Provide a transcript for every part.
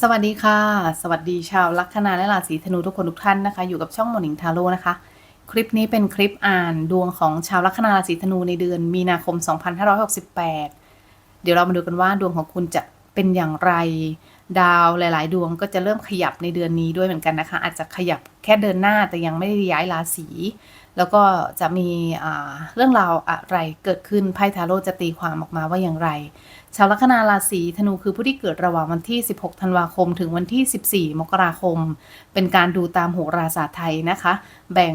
สวัสดีค่ะ สวัสดีชาวลัคนาและราศีธนูทุกคนทุกท่านนะคะ อยู่กับช่องโมนิงทาโร่นะคะ คลิปนี้เป็นคลิปอ่านดวงของชาวลัคนาราศีธนูในเดือนมีนาคม 2568 เดี๋ยวเรามาดูกันว่าดวงของคุณจะเป็นอย่างไร ดาวหลาย ๆ ดวงก็จะเริ่มขยับในเดือนนี้ด้วยเหมือนกันนะคะ อาจจะขยับแค่เดินหน้าแต่ยังไม่ได้ย้ายราศี แล้วก็จะมีเรื่องราวอะไรเกิดขึ้นไพ่ทาโร่จะตีความออกมาว่าอย่างไร ชาวลัคนาราศีธนูคือผู้ที่เกิดระหว่างวันที่ 16 ธันวาคม ถึงวันที่ 14 มกราคม เป็นการดูตามโหราศาสตร์ไทยนะคะ แบ่ง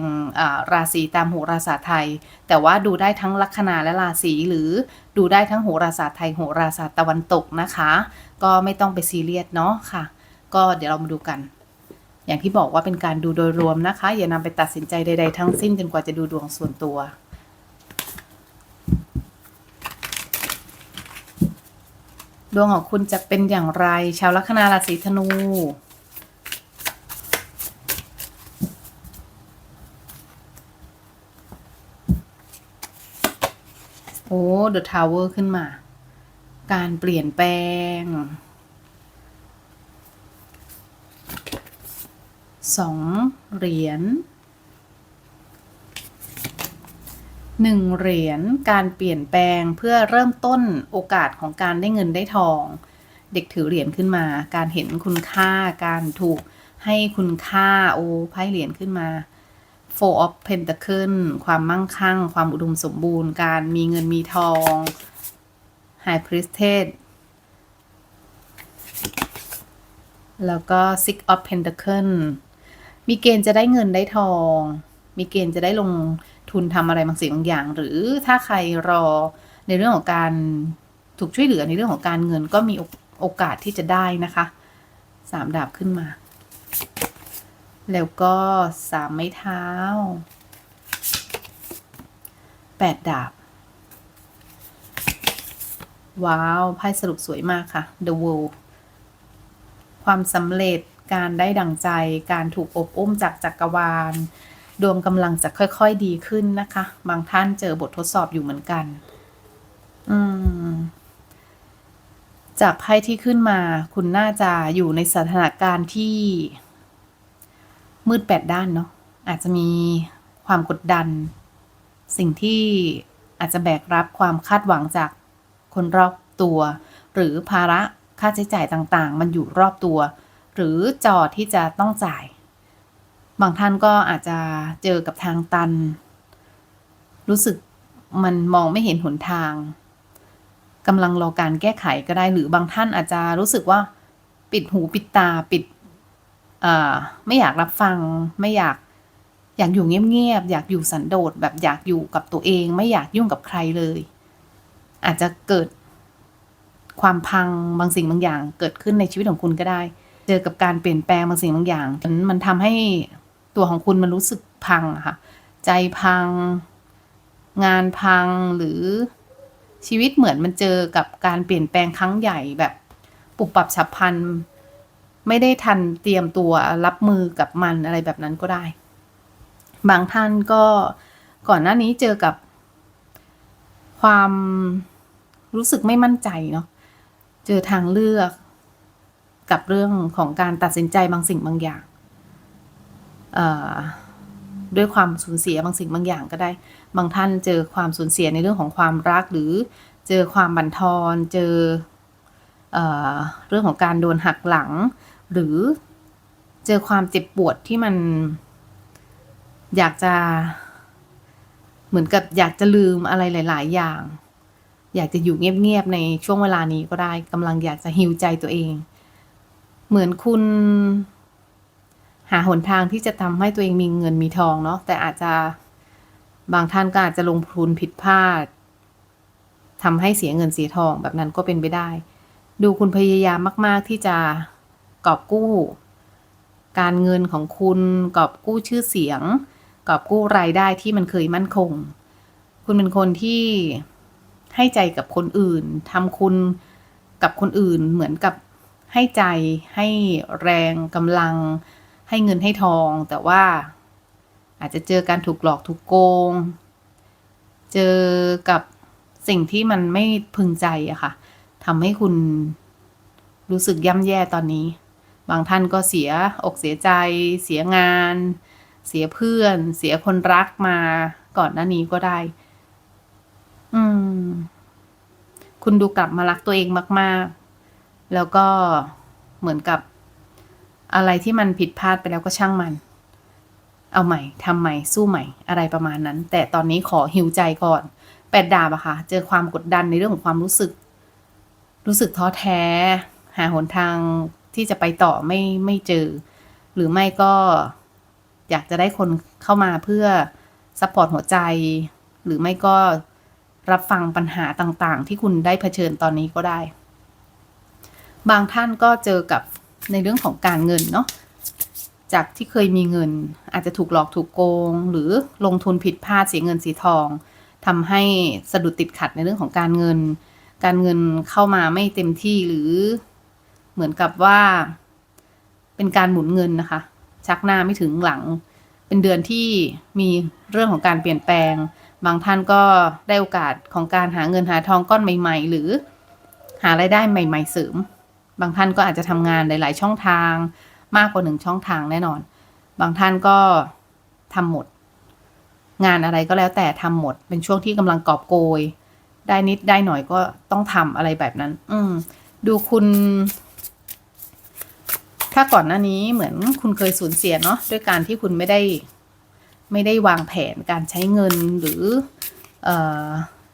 ราศีตามโหราศาสตร์ไทย แต่ว่าดูได้ทั้งลัคนาและราศีหรือดูได้ทั้งโหราศาสตร์ไทยโหราศาสตร์ตะวันตกนะคะ ก็ไม่ต้องไปซีเรียสเนาะค่ะ ก็เดี๋ยวเรามาดูกัน อย่างที่บอกว่าเป็นการดูโดยรวมนะคะ อย่านำไปตัดสินใจใด ๆ ทั้งสิ้นจนกว่าจะดูดวงส่วนตัวดวงของคุณจะเป็นอย่างไร ชาวลัคนาราศีธนู โอ้ The Tower ขึ้นมา การเปลี่ยนแปลง สองเหรียญหนึ่งเหรียญการเปลี่ยนแปลงเพื่อเริ่มต้นโอกาสของการได้เงินได้ทอง เด็กถือเหรียญขึ้นมา การเห็นคุณค่าการถูกให้คุณค่าโอ้ไพ่เหรียญขึ้นมา Four of Pentacle ความมั่งคั่ง ความอุดมสมบูรณ์ การมีเงินมีทอง High Priestess แล้วก็ Six of Pentacle มีเกณฑ์จะได้เงินได้ทอง มีเกณฑ์จะได้ลงทุนทำอะไรบางสิ่งบางอย่าง หรือถ้าใครรอในเรื่องของการถูกช่วยเหลือในเรื่องของการเงินก็มีโอกาสที่จะได้นะคะสามดาบขึ้นมา แล้วก็สามไม้เท้าแปดดาบ ว้าวไพ่สรุปสวยมากค่ะ The World ความสำเร็จ การได้ดังใจ การถูกอบอุ้มจากจักรวาล ดวงกำลังจะค่อยๆดีขึ้นนะคะ บางท่านเจอบททดสอบอยู่เหมือนกัน อืม จากไพ่ที่ขึ้นมา คุณน่าจะอยู่ในสถานการณ์ที่ มืดแปดด้านเนาะ อาจจะมีความกดดัน สิ่งที่อาจจะแบกรับความคาดหวังจากคนรอบตัว หรือภาระค่าใช้จ่ายต่างๆ มันอยู่รอบตัว หรือจอที่จะต้องจ่าย บางท่านก็อาจจะเจอกับทางตัน รู้สึกมันมองไม่เห็นหนทางกำลังรอการแก้ไขก็ได้หรือบางท่านอาจจะรู้สึกว่าปิดหูปิดตาปิดไม่อยากรับฟัง ไม่อยากอยากอยู่เงียบๆอยากอยู่สันโดษแบบอยากอยู่กับตัวเอง ไม่อยากยุ่งกับใครเลย อาจจะเกิดความพังบางสิ่งบางอย่างเกิดขึ้นในชีวิตของคุณก็ได้ จอกับการเปลี่ยนแปลงบางสิ่งบางอย่าง มันมันทำให้ตัวของคุณมันรู้สึกพังอะค่ะ ใจพัง งานพังหรือชีวิตเหมือนมันเจอกับการเปลี่ยนแปลงครั้งใหญ่แบบปุบปรับฉับพลัน ไม่ได้ทันเตรียมตัวรับมือกับมันอะไรแบบนั้นก็ได้ บางท่านก็ก่อนหน้านี้เจอกับความรู้สึกไม่มั่นใจเนาะเจอทางเลือก กับเรื่องของการตัดสินใจบางสิ่งบางอย่างด้วยความสูญเสียบางสิ่งบางอย่างก็ได้ บางท่านเจอความสูญเสียในเรื่องของความรัก หรือเจอความบั่นทอน เจอเอเรื่องของการโดนหักหลัง หรือเจอความเจ็บปวดที่มันอยากจะเหมือนกับอยากจะลืมอะไรหลาย ๆ อย่าง อยากจะอยู่เงียบ ๆ ในช่วงเวลานี้ก็ได้กำลังอยากจะฮิวใจตัวเอง เหมือนคุณ หาหนทางที่จะทำให้ตัวเองมีเงินมีทองเนาะแต่อาจจะบางท่านก็อาจจะลงทุนผิดพลาดทำให้เสียเงินเสียทองแบบนั้นก็เป็นไปได้ ดูคุณพยายามมาก ๆ ที่จะกอบกู้ การเงินของคุณกอบกู้ชื่อเสียง กอบกู้รายได้ที่มันเคยมั่นคง คุณเป็นคนที่ให้ใจกับคนอื่นทำคุณกับคนอื่นเหมือนกับ ให้ใจให้แรงกำลัง ให้เงินให้ทอง แต่ว่าอาจจะเจอการถูกหลอกถูกโกง เจอกับสิ่งที่มันไม่พึงใจอะค่ะทำให้คุณรู้สึกย่ำแย่ตอนนี้ บางท่านก็เสียอกเสียใจ เสียงาน เสียเพื่อน เสียคนรักมาก่อนหน้านี้ก็ได้ อืม คุณดูกลับมารักตัวเองมาก ๆ แล้วก็เหมือนกับอะไรที่มันผิดพลาดไปแล้วก็ช่างมัน เอาใหม่ทำใหม่สู้ใหม่อะไรประมาณนั้น แต่ตอนนี้ขอหิวใจก่อนแปดดาบอะค่ะ เจอความกดดันในเรื่องของความรู้สึก รู้สึกท้อแท้ หาหนทางที่จะไปต่อไม่ไม่เจอ หรือไม่ก็อยากจะได้คนเข้ามาเพื่อซัพพอร์ตหัวใจ หรือไม่ก็รับฟังปัญหาต่างๆ ที่คุณได้เผชิญตอนนี้ก็ได้ บางท่านก็เจอกับในเรื่องของการเงินเนาะจากที่เคยมีเงิน อาจจะถูกหลอกถูกโกง หรือลงทุนผิดพลาดเสียเงินเสียทองทำให้สะดุดติดขัดในเรื่องของการเงิน การเงินเข้ามาไม่เต็มที่หรือเหมือนกับว่า เป็นการหมุนเงินนะคะ ชักหน้าไม่ถึงหลัง เป็นเดือนที่มีเรื่องของการเปลี่ยนแปลง บางท่านก็ได้โอกาสของการหาเงินหาทองก้อนใหม่ ๆ หรือหารายได้ใหม่ ๆ เสริม บางท่านก็อาจจะทำงานหลาย ๆ ช่องทางมากกว่าหนึ่งช่องทางแน่นอน บางท่านก็ทำหมด งานอะไรก็แล้วแต่ทำหมด เป็นช่วงที่กำลังกอบโกย ได้นิดได้หน่อยก็ต้องทำอะไรแบบนั้น อืมดูคุณ ถ้าก่อนหน้านี้เหมือนคุณเคยสูญเสียเนาะด้วยการที่คุณไม่ได้ ไม่ได้วางแผนการใช้เงินหรือเออ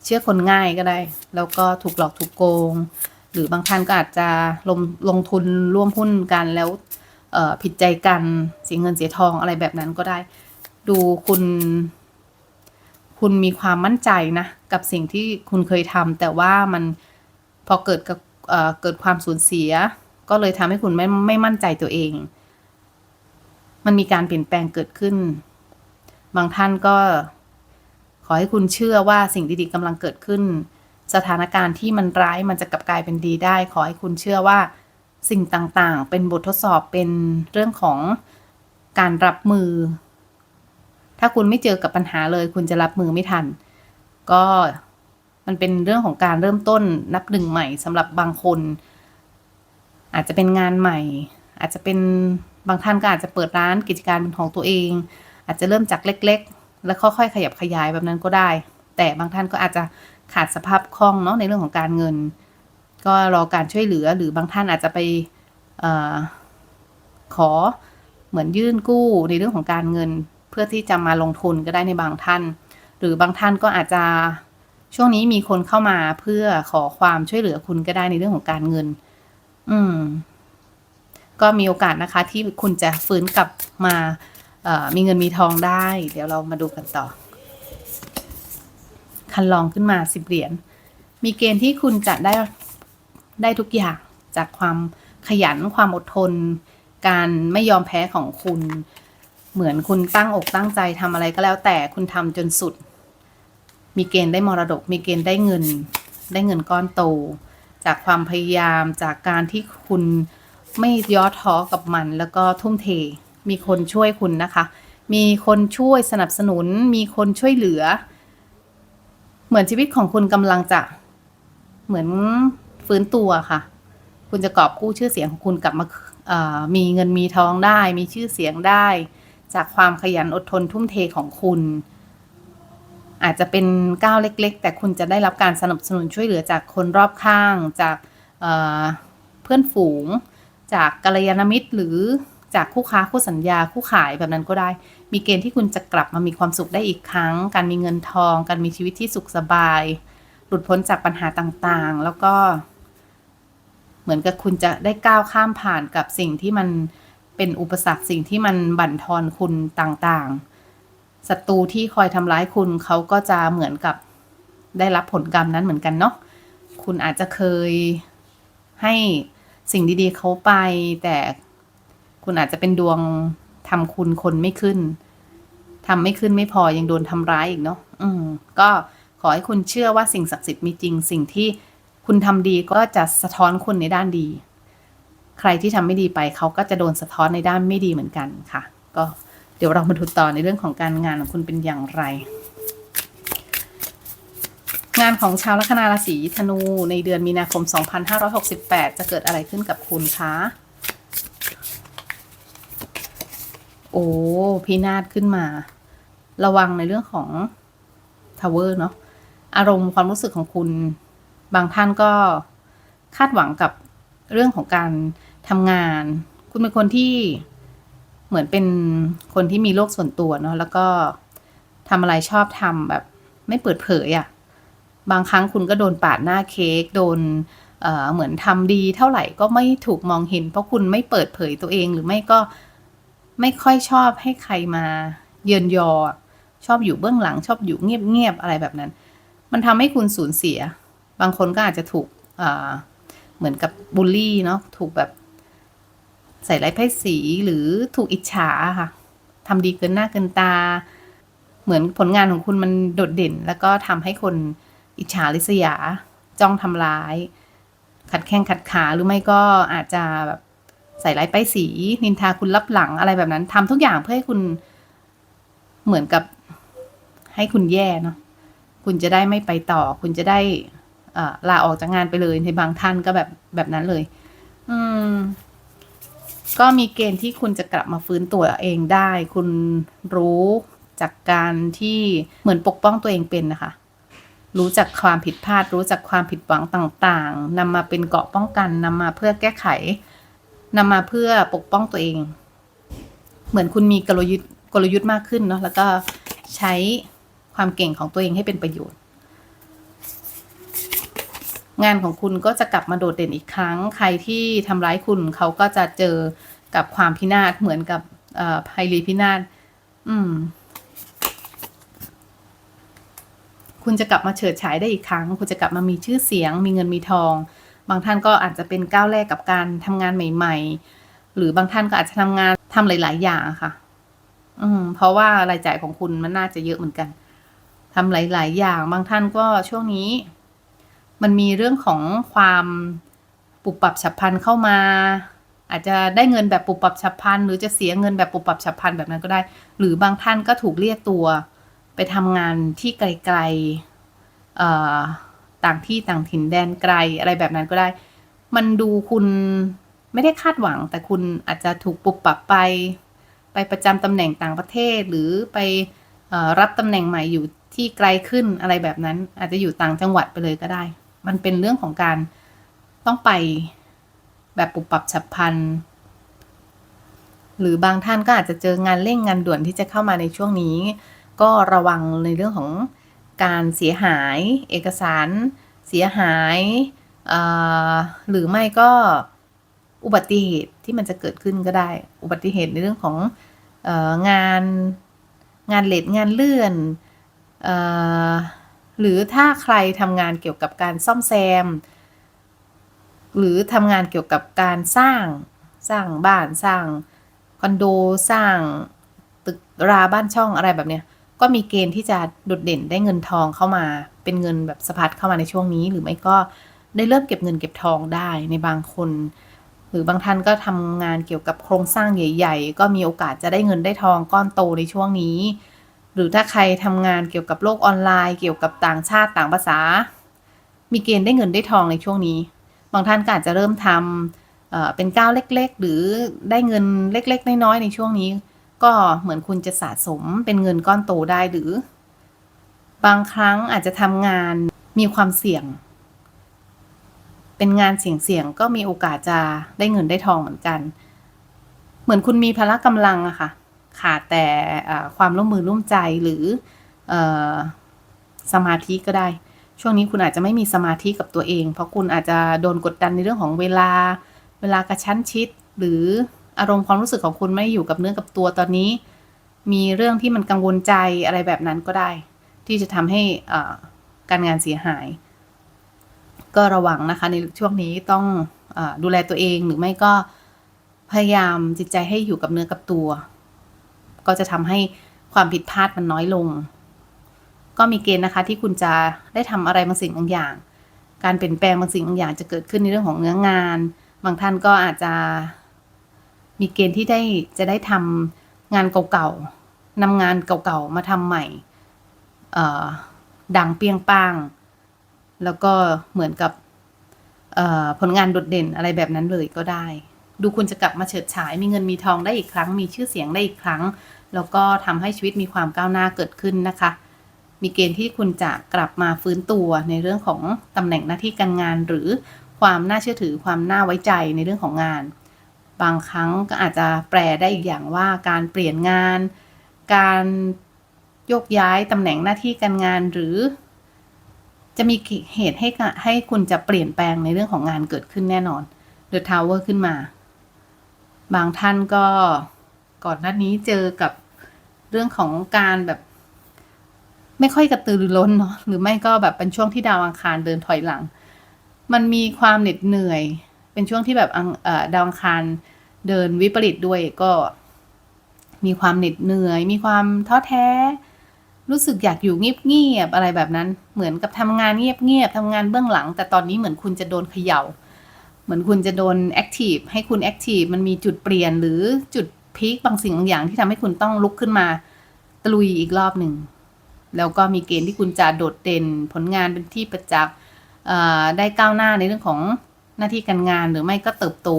เชื่อคนง่ายก็ได้ แล้วก็ถูกหลอกถูกโกง หรือบางท่านก็อาจจะลงลงทุนร่วมหุ้นกันแล้วผิดใจกันเสียเงินเสียทองอะไรแบบนั้นก็ได้ ดูคุณ คุณมีความมั่นใจนะ กับสิ่งที่คุณเคยทำแต่ว่ามันพอเกิดกับเเกิดความสูญเสีย ก็เลยทำให้คุณไม่ไม่มั่นใจตัวเอง มันมีการเปลี่ยนแปลงเกิดขึ้น บางท่านก็ขอให้คุณเชื่อว่าสิ่งดีๆกำลังเกิดขึ้น สถานการณ์ที่มันร้ายมันจะกลับกลายเป็นดีได้ ขอให้คุณเชื่อว่าสิ่งต่างๆ เป็นบททดสอบเป็นเรื่องของการรับมือ ถ้าคุณไม่เจอกับปัญหาเลย คุณจะรับมือไม่ทัน ก็มันเป็นเรื่องของการเริ่มต้นนับหนึ่งใหม่สำหรับบางคน อาจจะเป็นงานใหม่ อาจจะเป็นบางท่านก็อาจจะเปิดร้านกิจการเป็นของตัวเอง อาจจะเริ่มจากเล็ก ๆ แล้วค่อยๆขยับขยายแบบนั้นก็ได้ แต่บางท่านก็อาจจะ ขาดสภาพคล่องเนาะในเรื่องของการเงิน ก็รอการช่วยเหลือหรือบางท่านอาจจะไปอขอเหมือนยื่นกู้ในเรื่องของการเงิน เพื่อที่จะมาลงทุนก็ได้ในบางท่าน หรือบางท่านก็อาจจะช่วงนี้มีคนเข้ามาเพื่อขอความช่วยเหลือคุณก็ได้ในเรื่องของการเงิน อืม ก็มีโอกาสนะคะ ที่คุณจะฟื้นกลับมามีเงินมีทองได้ เดี๋ยวเรามาดูกันต่อ คันลองขึ้นมาสิบเหรียญ มีเกณฑ์ที่คุณจะได้ได้ทุกอย่างจากความขยันความอดทน การไม่ยอมแพ้ของคุณ เหมือนคุณตั้งอกตั้งใจทำอะไรก็แล้วแต่คุณทำจนสุด มีเกณฑ์ได้มรดก มีเกณฑ์ได้เงิน ได้เงินก้อนโต จากความพยายามจากการที่คุณไม่ย่อท้อกับมันแล้วก็ทุ่มเท มีคนช่วยคุณนะคะ มีคนช่วยสนับสนุน มีคนช่วยเหลือ เหมือนชีวิตของคุณกำลังจะเหมือนฟื้นตัวค่ะ คุณจะกอบกู้ชื่อเสียงของคุณกลับมามีเงินมีทองได้ มีชื่อเสียงได้ จากความขยันอดทนทุ่มเทของคุณ อาจจะเป็นก้าวเล็ก ๆ แต่คุณจะได้รับการสนับสนุนช่วยเหลือจากคนรอบข้าง จากเเพื่อนฝูง จากกัลยาณมิตรหรือจากคู่ค้าคู่สัญญาคู่ขายแบบนั้นก็ได้ มีเกณฑ์ที่คุณจะกลับมามีความสุขได้อีกครั้ง การมีเงินทอง การมีชีวิตที่สุขสบาย หลุดพ้นจากปัญหาต่างๆ แล้วก็ เหมือนกับคุณจะได้ก้าวข้ามผ่านกับสิ่งที่มันเป็นอุปสรรคสิ่งที่มันบั่นทอนคุณต่างๆศัตรูที่คอยทำร้ายคุณเขาก็จะเหมือนกับได้รับผลกรรมนั้นเหมือนกันเนาะคุณอาจจะเคยให้สิ่งดีๆเขาไป แต่คุณอาจจะเป็นดวง ทำคุณคนไม่ขึ้นทำไม่ขึ้นไม่พอยังโดนทำร้ายอีกเนาะอืมก็ขอให้คุณเชื่อว่าสิ่งศักดิ์สิทธิ์มีจริง สิ่งที่คุณทำดีก็จะสะท้อนคุณในด้านดี ใครที่ทำไม่ดีไปเขาก็จะโดนสะท้อนในด้านไม่ดีเหมือนกันค่ะ ก็เดี๋ยวเรามาดูต่อในเรื่องของการงานของคุณเป็นอย่างไร งานของชาวลัคนาราศีธนูในเดือนมีนาคม 2568 จะเกิดอะไรขึ้นกับคุณคะ อ้ พินาศขึ้นมา ระวังในเรื่องของทาวเวอร์เนาะอารมณ์ความรู้สึกของคุณบางท่านก็คาดหวังกับเรื่องของการทำงาน คุณเป็นคนที่เหมือนเป็นคนที่มีโลกส่วนตัวเนาะแล้วก็ทำอะไรชอบทำแบบ ไม่เปิดเผยอะ่ะบางครั้งคุณก็โดนปาดหน้าเค้กโดนเเหมือนทำดีเท่าไหร่ก็ไม่ถูกมองเห็น เพราะคุณไม่เปิดเผยตัวเองหรือไม่ก็ ไม่ค่อยชอบให้ใครมาเยินยอ ชอบอยู่เบื้องหลัง ชอบอยู่เงียบๆอะไรแบบนั้น มันทำให้คุณสูญเสีย บางคนก็อาจจะถูกอ่าเหมือนกับบูลลี่เนาะถูกแบบใส่ไร้ายป้ายสีหรือถูกอิจฉาค่ะทำดีเกินหน้าเกินตา เหมือนผลงานของคุณมันโดดเด่น แล้วก็ทำให้คนอิจฉาริษยา จ้องทำร้าย ขัดแข้งขัดขาหรือไม่ก็อาจจะแบบ ใส่ร้ายป้ายสี นินทาคุณลับหลังอะไรแบบนั้นทำทุกอย่างเพื่อให้คุณเหมือนกับให้คุณแย่เนาะคุณจะได้ไม่ไปต่อ คุณจะได้เออลาออกจากงานไปเลยในบางท่านก็แบบแบบนั้นเลย อืม ก็มีเกณฑ์ที่คุณจะกลับมาฟื้นตัวเองได้ คุณรู้จากการที่เหมือนปกป้องตัวเองเป็นนะคะ รู้จักความผิดพลาด รู้จักความผิดหวังต่าง ๆนำมาเป็นเกราะป้องกันนำมาเพื่อแก้ไข นำมาเพื่อปกป้องตัวเอง เหมือนคุณมีกลยุทธ์กลยุทธ์มากขึ้นเนาะแล้วก็ใช้ความเก่งของตัวเองให้เป็นประโยชน์ งานของคุณก็จะกลับมาโดดเด่นอีกครั้ง ใครที่ทำร้ายคุณเขาก็จะเจอกับความพินาศเหมือนกับไพรีพินาศอืม คุณจะกลับมาเฉิดฉายได้อีกครั้ง คุณจะกลับมามีชื่อเสียง มีเงินมีทอง บางท่านก็อาจจะเป็นก้าวแรกกับการทำงานใหม่ ๆ หรือบางท่านก็อาจจะทำงานทำหลาย ๆ อย่างค่ะ อืม เพราะว่ารายจ่ายของคุณมันน่าจะเยอะเหมือนกันทำหลาย ๆ อย่าง บางท่านก็ช่วงนี้ มันมีเรื่องของความปุบปับฉับพลันเข้ามา อาจจะได้เงินแบบปุบปับฉับพลันหรือจะเสียเงินแบบปุบปับฉับพลันแบบนั้นก็ได้ หรือบางท่านก็ถูกเรียกตัว ไปทำงานที่ไกลๆเอ่อ ต่างที่ต่างถิ่นแดนไกลอะไรแบบนั้นก็ได้ มันดูคุณไม่ได้คาดหวัง แต่คุณอาจจะถูกปุบปับไป ไปประจำตำแหน่งต่างประเทศ หรือไปรับตำแหน่งใหม่อยู่ที่ไกลขึ้นอะไรแบบนั้น อาจจะอยู่ต่างจังหวัดไปเลยก็ได้ มันเป็นเรื่องของการต้องไปแบบปุบปรับฉับพลันหรือบางท่านก็อาจจะเจองานเร่งงานด่วนที่จะเข้ามาในช่วงนี้ ก็ระวังในเรื่องของ การเสียหาย เอกสารเสียหายหรือไม่ก็อุบัติเหตุที่มันจะเกิดขึ้นก็ได้ อุบัติเหตุในเรื่องของอองานงานเลทงานเลื่อนอหรือถ้าใครทำงานเกี่ยวกับการซ่อมแซม หรือทำงานเกี่ยวกับการสร้างสร้างบ้านสร้างคอนโดสร้างตึกราบ้านช่องอะไรแบบเนี้ย ก็มีเกณฑ์ที่จะโดดเด่นได้เงินทองเข้ามา เป็นเงินแบบสะพัดเข้ามาในช่วงนี้ หรือไม่ก็ได้เริ่มเก็บเงินเก็บทองได้ในบางคน หรือบางท่านก็ทำงานเกี่ยวกับโครงสร้างใหญ่ ๆ ก็มีโอกาสจะได้เงินได้ทองก้อนโตในช่วงนี้ หรือถ้าใครทำงานเกี่ยวกับโลกออนไลน์ เกี่ยวกับต่างชาติต่างภาษา มีเกณฑ์ได้เงินได้ทองในช่วงนี้ บางท่านก็อาจจะเริ่มทำเป็นก้าวเล็ก ๆ หรือได้เงินเล็ก ๆ น้อยๆในช่วงนี้ ก็เหมือนคุณจะสะสมเป็นเงินก้อนโตได้หรือ บางครั้งอาจจะทำงานมีความเสี่ยง เป็นงานเสี่ยงๆก็มีโอกาสจะได้เงินได้ทองเหมือนกัน เหมือนคุณมีพละกำลังอะค่ะ ขาดแต่ความร่วมมือร่วมใจหรือออสมาธิก็ได้ ช่วงนี้คุณอาจจะไม่มีสมาธิกับตัวเอง เพราะคุณอาจจะโดนกดดันในเรื่องของเวลา เวลากระชั้นชิดหรือ อารมณ์ความรู้สึกของคุณไม่อยู่กับเนื้อกับตัวตอนนี้ มีเรื่องที่มันกังวลใจอะไรแบบนั้นก็ได้ ที่จะทำให้การงานเสียหาย ก็ระวังนะคะในช่วงนี้ต้องอดูแลตัวเองหรือไม่ก็พยายามจิตใจให้อยู่กับเนื้อกับตัว ก็จะทำให้ความผิดพลาดมันน้อยลง ก็มีเกณฑ์นะคะที่คุณจะได้ทำอะไรบางสิ่งบางอย่าง การเปลี่ยนแปลงบางสิ่งบางอย่างจะเกิดขึ้นในเรื่องของเนื้องาน บางท่านก็อาจจะ มีเกณฑ์ที่ได้จะได้ทำงานเก่าๆนำงานเก่าๆมาทำใหม่เออดังเปรียงป้าง แล้วก็เหมือนกับเออผลงานโดดเด่นอะไรแบบนั้นเลยก็ได้ ดูคุณจะกลับมาเฉิดฉาย มีเงินมีทองได้อีกครั้ง มีชื่อเสียงได้อีกครั้ง แล้วก็ทำให้ชีวิตมีความก้าวหน้าเกิดขึ้นนะคะ มีเกณฑ์ที่คุณจะกลับมาฟื้นตัวในเรื่องของตำแหน่งหน้าที่การงาน หรือความน่าเชื่อถือความน่าไว้ใจในเรื่องของงาน บางครั้งก็อาจจะแปลได้อีกอย่างว่าการเปลี่ยนงาน การโยกย้ายตำแหน่งหน้าที่การงานหรือ จะมีเหตุให้ให้คุณจะเปลี่ยนแปลงในเรื่องของงานเกิดขึ้นแน่นอน The Tower ขึ้นมา บางท่านก็ก่อนหน้านี้เจอกับเรื่องของการแบบ ไม่ค่อยกระตือรือร้นเนาะหรือไม่ก็แบบเป็นช่วงที่ดาวอังคารเดินถอยหลัง มันมีความเหน็ดเหนื่อย เป็นช่วงที่แบบดาวอังคารเดินวิปริตด้วยก็มีความเหน็ดเหนื่อย มีความท้อแท้ รู้สึกอยากอยู่เงียบๆอะไรแบบนั้น เหมือนกับทำงานเงียบๆทำงานเบื้องหลัง แต่ตอนนี้เหมือนคุณจะโดนเขย่า เหมือนคุณจะโดนแอคทีฟให้คุณแอคทีฟมันมีจุดเปลี่ยนหรือจุดพีคบางสิ่งบางอย่างที่ทำให้คุณต้องลุกขึ้นมาตะลุยอีกรอบหนึ่งแล้วก็มีเกณฑ์ที่คุณจะโดดเด่นผลงานเป็นที่ประจักษ์ได้ก้าวหน้าในเรื่องของ หน้าที่การงานหรือไม่ก็เติบโต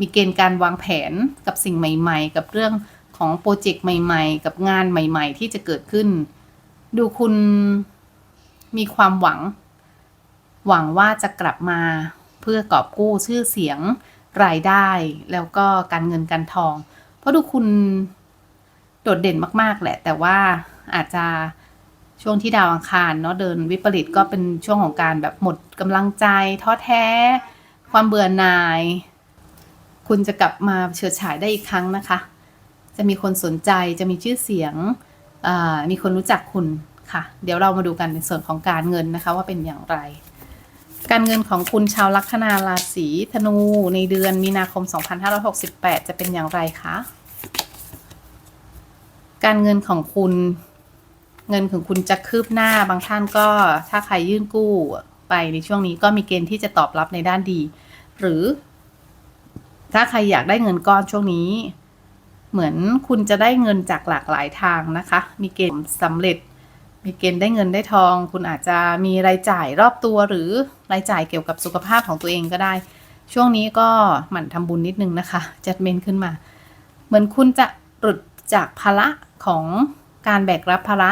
มีเกณฑ์การวางแผนกับสิ่งใหม่ ๆ กับเรื่องของโปรเจกต์ใหม่ ๆ กับงานใหม่ ๆ ที่จะเกิดขึ้น ดูคุณมีความหวัง หวังว่าจะกลับมาเพื่อกอบกู้ชื่อเสียงรายได้แล้วก็การเงินการทอง เพราะดูคุณโดดเด่นมากๆแหละ แต่ว่าอาจจะช่วงที่ดาวอังคารเนาะเดินวิปริตก็เป็นช่วงของการแบบหมดกำลังใจท้อแท้ ความเบื่อหน่าย คุณจะกลับมาเฉิดฉายได้อีกครั้งนะคะ จะมีคนสนใจจะมีชื่อเสียงมีคนรู้จักคุณค่ะ เดี๋ยวเรามาดูกันในส่วนของการเงินนะคะว่าเป็นอย่างไร การเงินของคุณชาวลัคนาราศีธนูในเดือนมีนาคม 2568 จะเป็นอย่างไรคะการเงินของคุณเงินของคุณจะคืบหน้าบางท่านก็ถ้าใครยื่นกู้ไปในช่วงนี้ก็มีเกณฑ์ที่จะตอบรับในด้านดี หรือ ถ้าใครอยากได้เงินก้อนช่วงนี้ เหมือนคุณจะได้เงินจากหลากหลายทางนะคะ มีเกณฑ์สำเร็จ มีเกณฑ์ได้เงินได้ทอง คุณอาจจะมีรายจ่ายรอบตัวหรือรายจ่ายเกี่ยวกับสุขภาพของตัวเองก็ได้ ช่วงนี้ก็หมั่นทำบุญนิดนึงนะคะจัดเมนขึ้นมา เหมือนคุณจะหลุดจากภาระของการแบกรับภาระ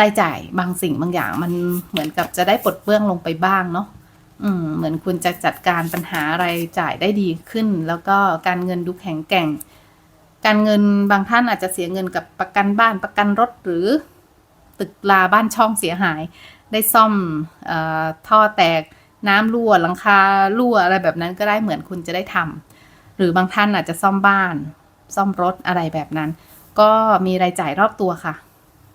รายจ่ายบางสิ่งบางอย่างมันเหมือนกับจะได้ปลดเปลื้องลงไปบ้างเนาะ อืมเหมือนคุณจะจัดการปัญหารายจ่ายได้ดีขึ้น แล้วก็การเงินดูแข็งแกร่ง การเงินบางท่านอาจจะเสียเงินกับประกันบ้านประกันรถหรือ ตึกลาบ้านช่องเสียหาย ได้ซ่อมออท่อแตกน้ำรั่วหลังคารั่วอะไรแบบนั้นก็ได้เหมือนคุณจะได้ทำหรือบางท่านอาจจะซ่อมบ้าน ซ่อมรถอะไรแบบนั้น ก็มีรายจ่ายรอบตัวค่ะ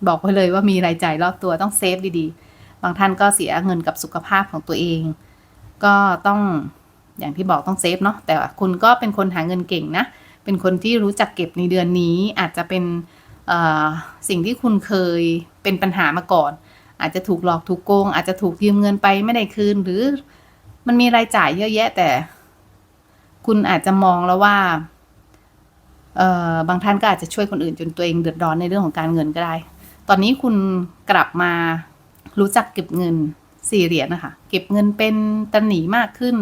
บอกไปเลยว่ามีรายจ่ายรอบตัวต้องเซฟดีๆ บางท่านก็เสียเงินกับสุขภาพของตัวเอง ก็ต้องอย่างที่บอกต้องเซฟเนาะแต่คุณก็เป็นคนหาเงินเก่งนะ เป็นคนที่รู้จักเก็บในเดือนนี้ อาจจะเป็นสิ่งที่คุณเคยเป็นปัญหามาก่อน อาจจะถูกหลอกถูกโกง อาจจะถูกยืมเงินไปไม่ได้คืน หรือมันมีรายจ่ายเยอะแยะแต่ คุณอาจจะมองแล้วว่าบางท่านก็อาจจะช่วยคนอื่นจนตัวเองเดือดร้อนในเรื่องของการเงินก็ได้ ตอนนี้คุณกลับมารู้จักเก็บเงิน สี่เหรียญนะคะเก็บเงินเป็นตันหนีมากขึ้น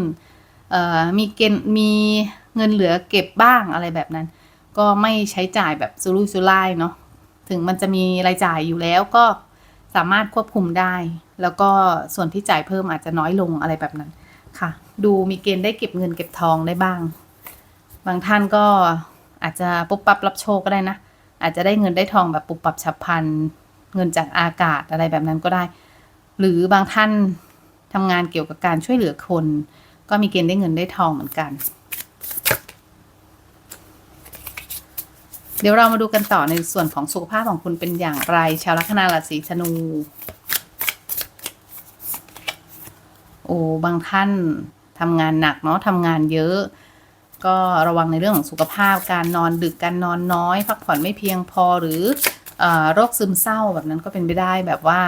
มีเกณฑ์มีเงินเหลือเก็บบ้างอะไรแบบนั้น ก็ไม่ใช้จ่ายแบบสุรุ่ยสุร่ายเนาะถึงมันจะมีรายจ่ายอยู่แล้วก็สามารถควบคุมได้ แล้วก็ส่วนที่จ่ายเพิ่มอาจจะน้อยลงอะไรแบบนั้นค่ะ ดูมีเกณฑ์ได้เก็บเงินเก็บทองได้บ้าง บางท่านก็อาจจะปุ๊บปั๊บรับโชคก็ได้นะ อาจจะได้เงินได้ทองแบบปุบปับฉับพลันเงินจากอากาศอะไรแบบนั้นก็ได้ หรือบางท่านทำงานเกี่ยวกับการช่วยเหลือคน ก็มีเกณฑ์ได้เงินได้ทองเหมือนกัน เดี๋ยวเรามาดูกันต่อในส่วนของสุขภาพของคุณเป็นอย่างไร ชาวลัคนาราศีธนู โอ้บางท่านทำงานหนักเนาะทำงานเยอะ ก็ระวังในเรื่องของสุขภาพการนอนดึกการนอนน้อย พักผ่อนไม่เพียงพอหรือเออโรคซึมเศร้าแบบนั้นก็เป็นไปได้แบบว่า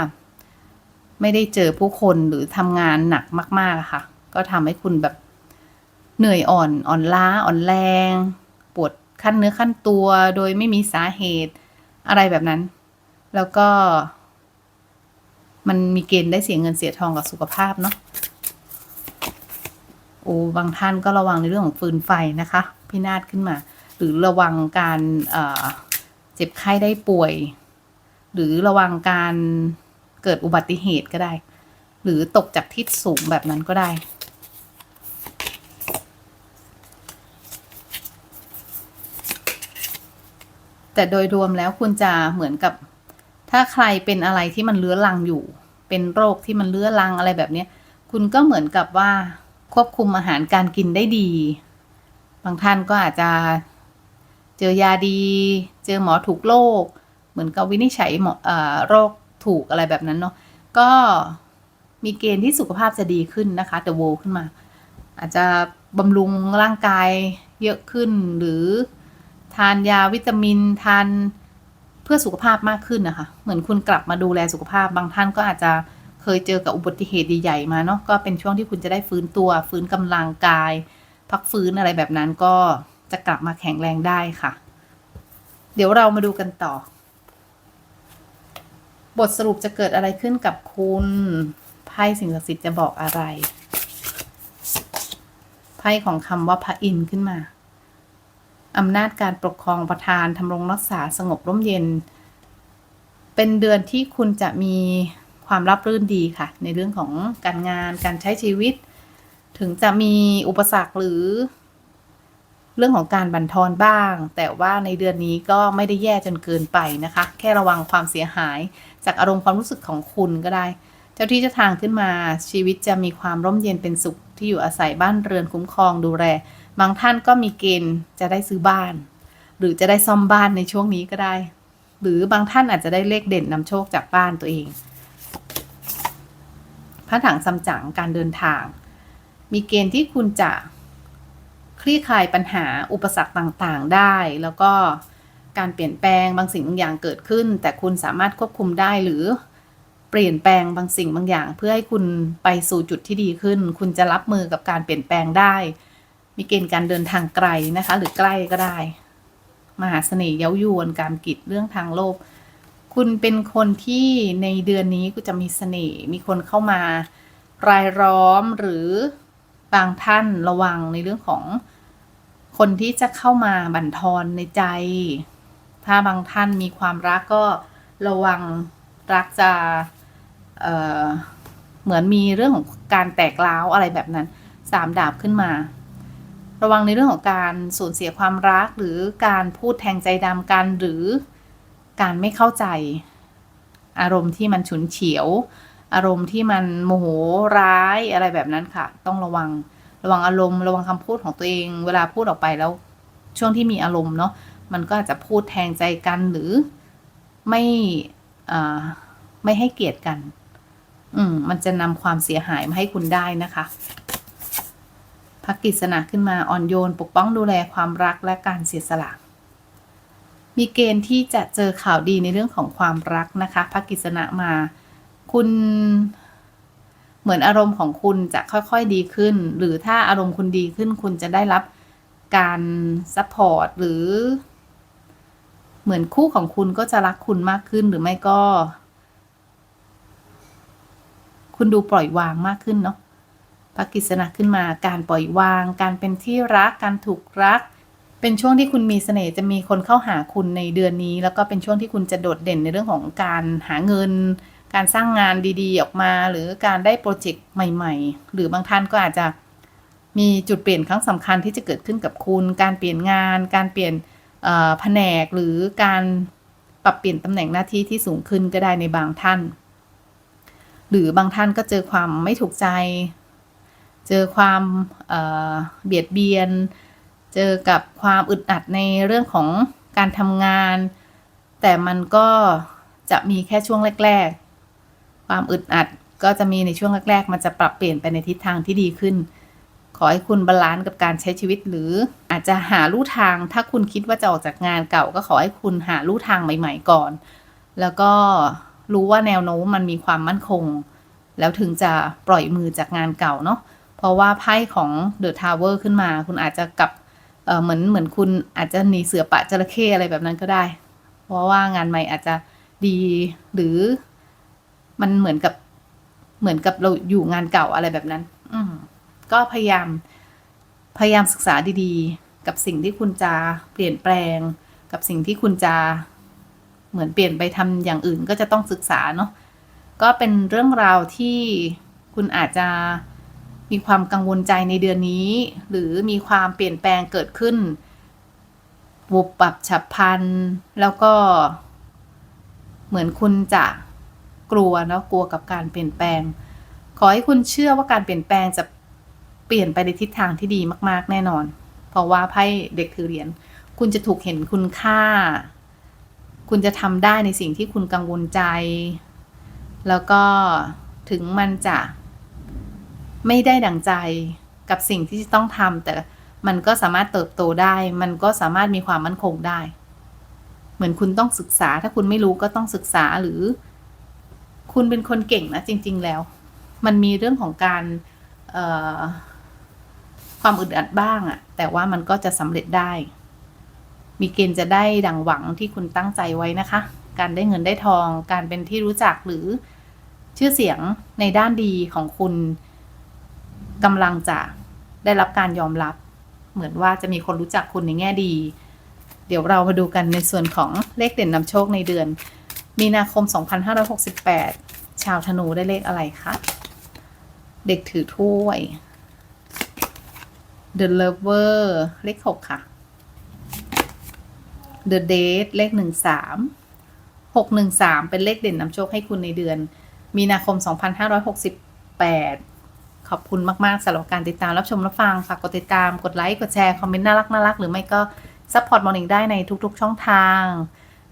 ไม่ได้เจอผู้คนหรือทำงานหนักมากๆอะค่ะ ก็ทำให้คุณแบบเหนื่อยอ่อนอ่อนล้าอ่อนแรง ปวดขั้นเนื้อขั้นตัวโดยไม่มีสาเหตุอะไรแบบนั้น แล้วก็ มันมีเกณฑ์ได้เสียเงินเสียทองกับสุขภาพเนาะโอ้บางท่านก็ระวังในเรื่องของฟืนไฟนะคะ พินาศขึ้นมา หรือระวังการเจ็บไข้ได้ป่วย หรือระวังการ เกิดอุบัติเหตุก็ได้ หรือตกจากที่สูงแบบนั้นก็ได้ แต่โดยรวมแล้วคุณจะเหมือนกับ ถ้าใครเป็นอะไรที่มันเลื้อรังอยู่ เป็นโรคที่มันเลื้อรังอะไรแบบนี้คุณก็เหมือนกับว่าควบคุมอาหารการกินได้ดี บางท่านก็อาจจะเจอยาดี เจอหมอถูกโรค เหมือนกับวินิจฉัยหมออโรค ถูกอะไรแบบนั้นเนาะก็มีเกณฑ์ที่สุขภาพจะดีขึ้นนะคะแต่โวขึ้นมา อาจจะบำรุงร่างกายเยอะขึ้นหรือทานยาวิตามินทานเพื่อสุขภาพมากขึ้นนะคะ เหมือนคุณกลับมาดูแลสุขภาพบางท่านก็อาจจะเคยเจอกับอุบัติเหตุใหญ่ๆมาเนาะก็เป็นช่วงที่คุณจะได้ฟื้นตัว ฟื้นกำลังกาย พักฟื้นอะไรแบบนั้นก็จะกลับมาแข็งแรงได้ค่ะ เดี๋ยวเรามาดูกันต่อ บทสรุปจะเกิดอะไรขึ้นกับคุณไพ่สิ่งศักดิ์สิทธิ์จะบอกอะไรไพ่ของคำว่าพระอินทร์ขึ้นมาอำนาจการปกครองประทานทำรงรักษาสงบร่มเย็น เป็นเดือนที่คุณจะมีความรับรื่นดีค่ะ ในเรื่องของการงานการใช้ชีวิต ถึงจะมีอุปสรรคหรือ เรื่องของการบันทอนบ้าง แต่ว่าในเดือนนี้ก็ไม่ได้แย่จนเกินไปนะคะ แค่ระวังความเสียหาย จากอารมณ์ความรู้สึกของคุณก็ได้ เจ้าที่เจ้าทางขึ้นมาชีวิตจะมีความร่มเย็นเป็นสุขที่อยู่อาศัยบ้านเรือนคุ้มครองดูแลบางท่านก็มีเกณฑ์จะได้ซื้อบ้าน หรือจะได้ซ่อมบ้านในช่วงนี้ก็ได้ หรือบางท่านอาจจะได้เลขเด่นนำโชคจากบ้านตัวเองพระถังซัมจั๋งการเดินทาง มีเกณฑ์ที่คุณจะ คลี่คลายปัญหาอุปสรรคต่างๆ ได้ แล้วก็การเปลี่ยนแปลงบางสิ่งบางอย่างเกิดขึ้น แต่คุณสามารถควบคุมได้หรือเปลี่ยนแปลงบางสิ่งบางอย่าง เพื่อให้คุณไปสู่จุดที่ดีขึ้น คุณจะรับมือกับการเปลี่ยนแปลงได้ มีเกณฑ์การเดินทางไกลนะคะ หรือใกล้ก็ได้ มหาเสน่ห์เย้ายวนการกิจเรื่องทางโลภคุณเป็นคนที่ในเดือนนี้ก็จะมีเสน่ห์มีคนเข้ามารายล้อมหรือ บางท่านระวังในเรื่องของคนที่จะเข้ามาบั่นทอนในใจ ถ้าบางท่านมีความรักก็ระวังรักจะเเหมือนมีเรื่องของการแตกร้าวอะไรแบบนั้นสามดาบขึ้นมา ระวังในเรื่องของการสูญเสียความรักหรือการพูดแทงใจดำกันหรือการไม่เข้าใจ อารมณ์ที่มันฉุนเฉียว อารมณ์ที่มันโมโหร้ายอะไรแบบนั้นค่ะ ต้องระวังระวังอารมณ์ระวังคำพูดของตัวเอง เวลาพูดออกไปแล้ว ช่วงที่มีอารมณ์เนาะมันก็อาจจะพูดแทงใจกันหรือไม่อ่ไม่ให้เกียรติกัน อืม มันจะนำความเสียหายมาให้คุณได้นะคะ พักกิจสนะขึ้นมาอ่อนโยน ปกป้องดูแลความรักและการเสียสละ มีเกณฑ์ที่จะเจอข่าวดีในเรื่องของความรักนะคะ พักกิจสนะมา คุณเหมือนอารมณ์ของคุณจะค่อยๆดีขึ้น หรือถ้าอารมณ์คุณดีขึ้น คุณจะได้รับการซัพพอร์ตหรือ เหมือนคู่ของคุณก็จะรักคุณมากขึ้นหรือไม่ก็ คุณดูปล่อยวางมากขึ้นเนาะพระกิษณะขึ้นมาการปล่อยวาง การเป็นที่รัก การถูกรัก เป็นช่วงที่คุณมีเสน่ห์จะมีคนเข้าหาคุณในเดือนนี้ แล้วก็เป็นช่วงที่คุณจะโดดเด่นในเรื่องของการหาเงิน การสร้างงานดีๆ ออกมา หรือการได้โปรเจกต์ใหม่ ๆ หรือบางท่านก็อาจจะมีจุดเปลี่ยนครั้งสำคัญที่จะเกิดขึ้นกับคุณ การเปลี่ยนงาน การเปลี่ยนแผนกหรือการปรับเปลี่ยนตำแหน่งหน้าที่ที่สูงขึ้นก็ได้ในบางท่าน หรือบางท่านก็เจอความไม่ถูกใจ เจอความเเบียดเบียน เจอกับความอึดอัดในเรื่องของการทำงาน แต่มันก็จะมีแค่ช่วงแรก ความอึดอัดก็จะมีในช่วงแรกๆ มันจะปรับเปลี่ยนไปในทิศทางที่ดีขึ้น ขอให้คุณบาลานซ์กับการใช้ชีวิตหรือ อาจจะหาลู่ทาง ถ้าคุณคิดว่าจะออกจากงานเก่า ก็ขอให้คุณหาลู่ทางใหม่ ๆ ก่อน แล้วก็รู้ว่าแนวโน้มมันมีความมั่นคง แล้วถึงจะปล่อยมือจากงานเก่าเนาะ เพราะว่าไพ่ของเดอะทาวเวอร์ขึ้นมา คุณอาจจะกลับเออเหมือนเหมือนคุณอาจจะหนีเสือปะจระเข้อะไรแบบนั้นก็ได้ เพราะว่างานใหม่อาจจะดีหรือ มันเหมือนกับเหมือนกับเราอยู่งานเก่าอะไรแบบนั้น อืมก็พยายาม พยายามศึกษาดีๆ กับสิ่งที่คุณจะเปลี่ยนแปลง กับสิ่งที่คุณจะเหมือนเปลี่ยนไปทำอย่างอื่นก็จะต้องศึกษาเนาะก็เป็นเรื่องราวที่คุณอาจจะมีความกังวลใจในเดือนนี้ หรือมีความเปลี่ยนแปลงเกิดขึ้นบุบปับฉับพลัน แล้วก็เหมือนคุณจะ กลัวเนาะกลัวกับการเปลี่ยนแปลง ขอให้คุณเชื่อว่าการเปลี่ยนแปลงจะเปลี่ยนไปในทิศทางที่ดีมาก ๆ แน่นอน เพราะว่าไพ่เด็กถือเหรียญคุณจะถูกเห็นคุณค่า คุณจะทำได้ในสิ่งที่คุณกังวลใจ แล้วก็ถึงมันจะไม่ได้ดังใจกับสิ่งที่จะต้องทำแต่มันก็สามารถเติบโตได้ มันก็สามารถมีความมั่นคงได้ เหมือนคุณต้องศึกษา ถ้าคุณไม่รู้ก็ต้องศึกษาหรือ คุณเป็นคนเก่งนะจริง ๆ แล้ว มันมีเรื่องของการความอึดอัดบ้างอะแต่ว่ามันก็จะสำเร็จได้ มีเกณฑ์จะได้ดังหวังที่คุณตั้งใจไว้นะคะ การได้เงินได้ทอง การเป็นที่รู้จักหรือชื่อเสียงในด้านดีของคุณกำลังจะได้รับการยอมรับ เหมือนว่าจะมีคนรู้จักคุณในแง่ดี เดี๋ยวเรามาดูกันในส่วนของเลขเด่นนำโชคในเดือน มีนาคม 2568 ชาวธนูได้เลขอะไรคะ เด็กถือถ้วย The Lover เลข6ค่ะ The Date เลข13 613เป็นเลขเด่นนำโชคให้คุณในเดือน มีนาคม 2568 ขอบคุณมาก ๆสำหรับการติดตามรับชมรับฟังฝากกดติดตามกดไลค์ กดแชร์ คอมเมนต์น่ารักน่ารักหรือไม่ก็ซัพพอร์ตมอร์นิ่งได้ในทุก ๆ ช่องทาง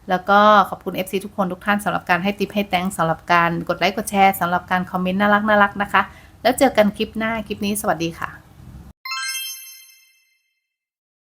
แล้วก็ขอบคุณ FC ทุกคนทุกท่านสำหรับการให้ติปให้แตงสำหรับการกดไลค์กดแชร์สำหรับการคอมเมนต์น่ารักน่ารักนะคะ แล้วเจอกันคลิปหน้าคลิปนี้สวัสดีค่ะ